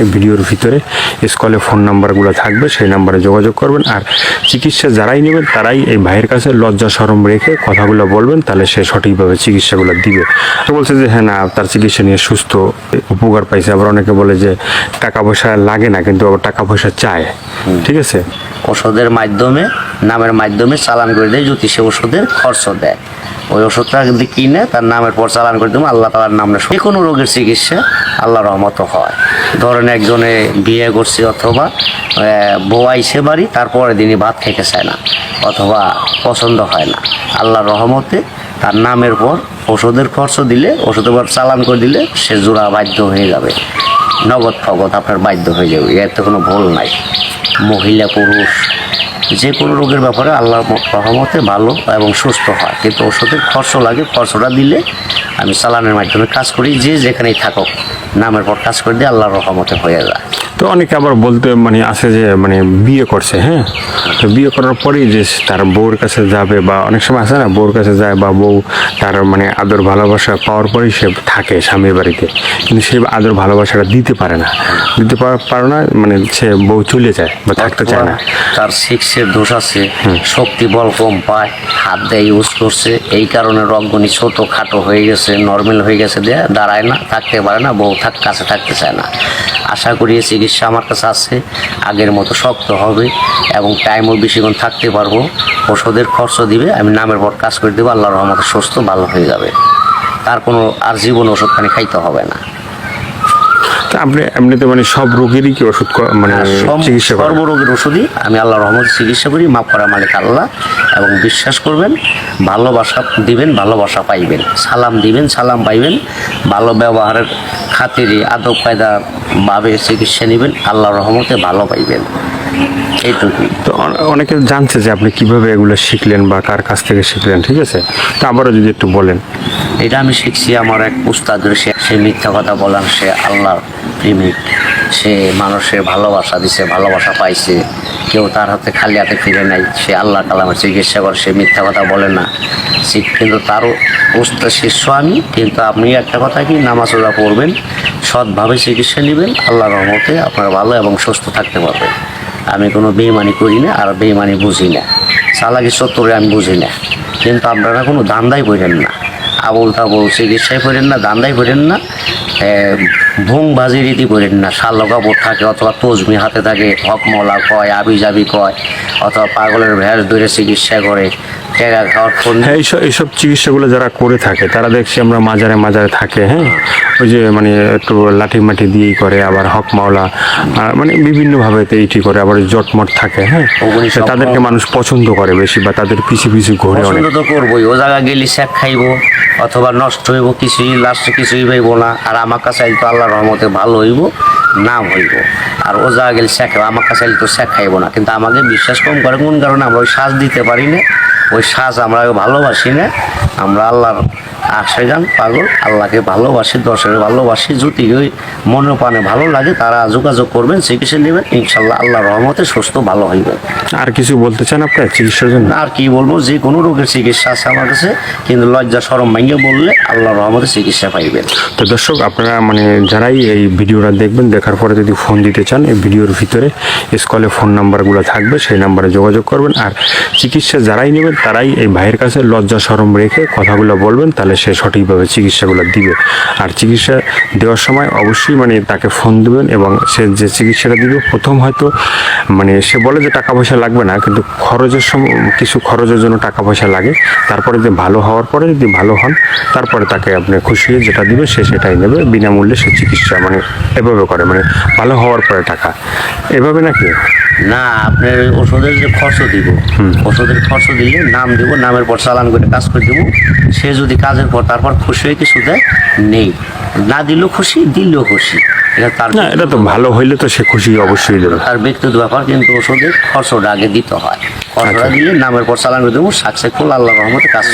এই ভিডিওর ভিতরে স্কলে ফোন নাম্বারগুলো থাকবে সেই নাম্বারে যোগাযোগ করবেন। আর চিকিৎসা যারাই নেবেন তারাই এই ভাইয়ের কাছে লজ্জা সরম রেখে কথাগুলো বলবেন তাহলে সে সঠিকভাবে চিকিৎসাগুলো দিবে। তো বলছে যে হ্যাঁ না তার চিকিৎসা নিয়ে সুস্থ উপকার পাইছে। আবার অনেকে বলে যে টাকা পয়সা লাগে না কিন্তু আবার টাকা পয়সা চায়। ঠিক আছে? ওষুধের মাধ্যমে নামের মাধ্যমে চালান করে দেয় যদি সে ওষুধের খরচ দেয়। ওই ওষুধটা যদি কিনে তার নামের পর চালান করে দেবো আল্লাহ তালার নামে যে কোনো রোগের চিকিৎসা আল্লাহ রহমত হয়। ধরেন একজনে বিয়ে করছে অথবা বউ আইসে বাড়ি, তারপরে দিনই ভাত খেতে চায় না, অথবা পছন্দ হয় না। আল্লাহর রহমতে তার নামের পর ওষুধের খরচ দিলে, ওষুধের পর চালান করে দিলে সে জোড়া বাধ্য হয়ে যাবে। নগদ ফগদ আপনার বাধ্য হয়ে যাবে, এর তো কোনো ভুল নাই। মহিলা, পুরুষ, যে কোনো রোগের ব্যাপারে আল্লাহ রহমতে ভালো এবং সুস্থ হয়। কিন্তু ওষুধের খরচ লাগে, খরচটা দিলে আমি চালানের মাধ্যমে কাজ করি, যে যেখানেই থাকুক। নামের পর কাজ করে দিয়ে আল্লাহর রহমতে হয়ে যায়। তো অনেকে আবার বলতে মানে আছে যে মানে বিয়ে করছে হ্যাঁ? তো বিয়ে করার পরেই যে তার বউর কাছে যাবে বা অনেক সময় আছে না বউর কাছে যায় বা বউ তার মানে আদর ভালোবাসা পাওয়ার পরেই সে থাকে স্বামীর বাড়িতে। কিন্তু সে আদর ভালোবাসাটা দিতে পারে না। দিতে পার- পারে না মানে সে বউ চলে যায় বা থাকতে চায় না। তার সিক্সের দোষ আছে শক্তি বল কম পায় হাত দেয় ইউজ করছে এই কারণে রগগুনি ছোট খাটো হয়ে গেছে নর্মাল হয়ে গেছে দিয়ে দাঁড়ায় না থাকতে পারে না বউ থাক কাছে থাকতে চায় না। আশা করি চিকিৎসা আমার কাছে আছে। আগের মতো শক্ত হবে এবং টাইমও বেশিক্ষণ থাকতে পারব। ওষুধের খরচ দিবে আমি নামের পর কাজ করে দেবো আল্লাহর রহমতে সুস্থ ভালো হয়ে যাবে। তার কোনো আর জীবন ওষুধ পানি খাইতে হবে না। তা আপনি এমনিতে মানে সব রোগেরই কি ওষুধ মানে সব- চিকিৎসা করেন? সর্বরোগের ওষুধই আমি আল্লাহ রহমত চিকিৎসা করি মাফ করা মালিক আল্লাহ। এবং বিশ্বাস করবেন ভালোবাসা দিবেন ভালোবাসা পাইবেন। সালাম দিবেন সালাম পাইবেন ভালো ব্যবহারের খাতিরে আদব কায়দা ভাবে চিকিৎসা নেবেন আল্লাহ রহমতে ভালো পাইবেন। এইটুকুই। তো অনেকে জানছে যে আপনি কীভাবে এগুলো শিখলেন বা কার কাছ থেকে শিখলেন ঠিক আছে? তা আবারও যদি একটু বলেন। এটা আমি শিখছি আমার এক উস্তাদ সে সে মিথ্যা কথা বলেন সে আল্লাহর প্রেমিক। সে মানুষের ভালোবাসা দিছে, ভালোবাসা পাইছে। কেউ তার হাতে খালি হাতে ফিরে নাই। সে আল্লাহ কালামের চিকিৎসা করে, সে মিথ্যা কথা বলে না। কিন্তু তারও উস্তাদ শিষ্য আমি কিন্তু আপনি একটা কথা কি, নামাজ রোজা পড়বেন, সৎভাবে চিকিৎসা নেবেন আল্লাহ রহমতে আপনার ভালো এবং সুস্থ থাকতে পারবেন। আমি কোনো বেইমানি করি না আর বেইমানি বুঝি না। চালাকি সত্তরে আমি বুঝি না। কিন্তু আপনারা কোনো দান্দাই করেন না। আবল তাবল চিকিৎসায় করেন না দান্দাই করেন না। ভুং বাজি রীতি করেন না। শাল কাপড় থাকে অথবা তজমি হাতে থাকে হকমলা কয় আবি জাবি কয়, অথবা পাগলের ভ্যাস ধরে চিকিৎসা করে। টেকা খাওয়ার ফোন হ্যাঁ এইসব এইসব চিকিৎসাগুলো যারা করে থাকে তারা দেখছি আমরা মাজারে মাজারে থাকে হ্যাঁ? ওই যে মানে একটু লাঠি মাটি দিয়েই করে আবার হক মাওলা আর মানে বিভিন্নভাবে এইটি করে আবার জটমট থাকে হ্যাঁ? তাদেরকে মানুষ পছন্দ করে বেশি বা তাদের পিছু পিছু ঘুরে অনেক। তো করবোই ও জায়গা গেলে শেখ খাইবো অথবা নষ্ট হইব কিছুই লাস্টে কিছুই পাইব না আর আমার কাছে তো আল্লাহ রহমতে ভালো হইব না হইব। আর ও জায়গা গেলে শেখ আমার কাছে তো শেখ খাইব না কিন্তু আমাকে বিশ্বাস কম করে কোন কারণে আমরা ওই শ্বাস দিতে পারি না। ওই শ্বাস আমরা ভালোবাসি না। আমরা আল্লাহর আশে গান পাগল আল্লাহকে ভালোবাসি দর্শকের ভালোবাসি যদি ওই মনে প্রাণে ভালো লাগে তারা যোগাযোগ করবেন চিকিৎসা নেবেন ইনশাল্লাহ আল্লাহ রহমতে সুস্থ ভালো হইবে। আর কিছু বলতে চান আপনার চিকিৎসার জন্য? আর কি বলব যে কোনো রোগের চিকিৎসা আছে আমার কাছে কিন্তু লজ্জা সরম ভাঙ্গে বললে আল্লাহ রহমতে চিকিৎসা পাইবেন। তো দর্শক আপনারা মানে যারাই এই ভিডিওটা দেখবেন দেখার পরে যদি ফোন দিতে চান এই ভিডিওর ভিতরে স্কলে ফোন নাম্বারগুলো থাকবে সেই নাম্বারে যোগাযোগ করবেন। আর চিকিৎসা যারাই নেবেন তারাই এই ভাইয়ের কাছে লজ্জা সরম রেখে কথাগুলো বলবেন, তাহলে সে সঠিকভাবে চিকিৎসাগুলো দিবে। আর চিকিৎসা দেওয়ার সময় অবশ্যই মানে তাকে ফোন দেবেন এবং সে যে চিকিৎসাটা দিবে, প্রথম হয়তো মানে সে বলে যে টাকা পয়সা লাগবে না, কিন্তু খরচের সময় কিছু খরচের জন্য টাকা পয়সা লাগে। তারপরে যে ভালো হওয়ার পরে যদি ভালো হন, তারপরে তাকে আপনি খুশি হয়ে যেটা দিবে, সে সেটাই নেবে। বিনামূল্যে সে চিকিৎসা মানে এভাবে করে মানে ভালো হওয়ার পরে টাকা। এভাবে নাকি? না আপনার ওষুধের যে খরচ দিব ওষুধের খরচ দিলে নাম দিব নামের পর চালান করে কাজ করে দিব। সে যদি কাজের পর তারপর খুশি হয়ে কিছু দেয় নেই। না দিলেও খুশি দিলেও খুশি। এটা তার না এটা তো ভালো হইলে তো সে খুশি অবশ্যই দেবে। তার ব্যক্তিগত ব্যাপার কিন্তু ওষুধের খরচটা আগে দিতে হয়। খরচটা দিলে নামের পর চালান করে দেবো সাকসেসফুল আল্লাহ রহমতে কাজ